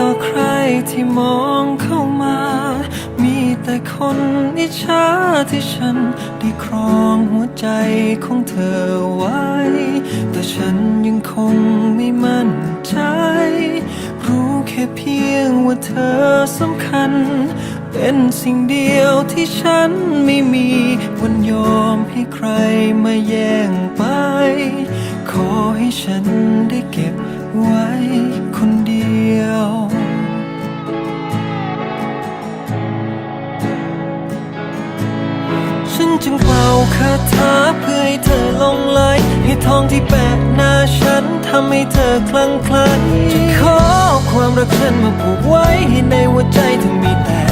ต่อใครที่มองเข้ามา มีแต่คนนิชาที่ฉัน ได้ครองหัวใจของเธอไว้ แต่ฉันยังคงไม่มั่นใจ รู้แค่เพียง ว่าเธอสำคัญ เป็นสิ่งเดียวที่ฉันไม่มีวันยอมให้ใครมาแย่งไป ขอให้ฉันได้เก็บไว้คนเดียวฉันจึงเป่าคาถาเพื่อให้เธอลงไหลให้ทองที่แปะหน้าฉันทำให้เธอคลั่งไคล้จะขอ ความรักฉันมาผูกไว้ในหัวใจเธอมีแต่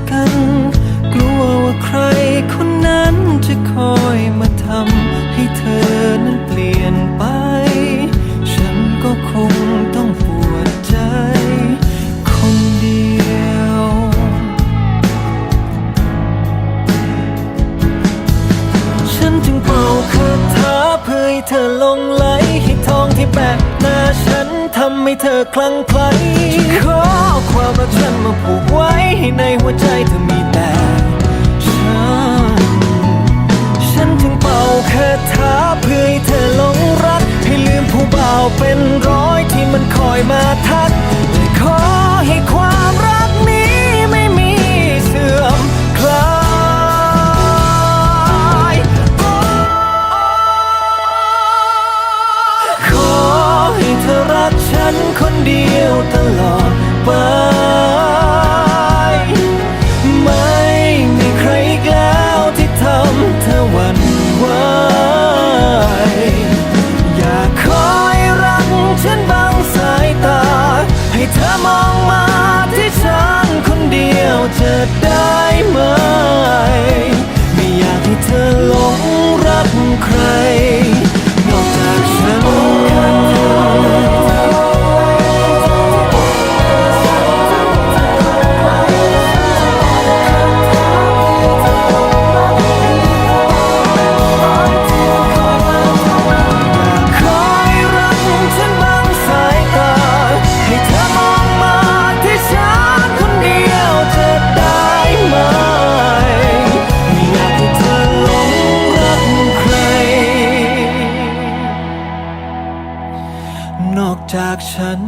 ก เพื่อให้เธอลงไหลให้ทองที่แปะหน้าฉันทำให้เธอคลั่งไคล้ขอความรักฉันมาผูกไว้ให้ในหัวใจเธอมีแต่ฉัน ฉันจึงเป่าคาถาเพื่อให้เธอหลงรัก ให้ลืมผู้บ่าวเป็นร้อยที่มันคอยมาทัก จากฉัน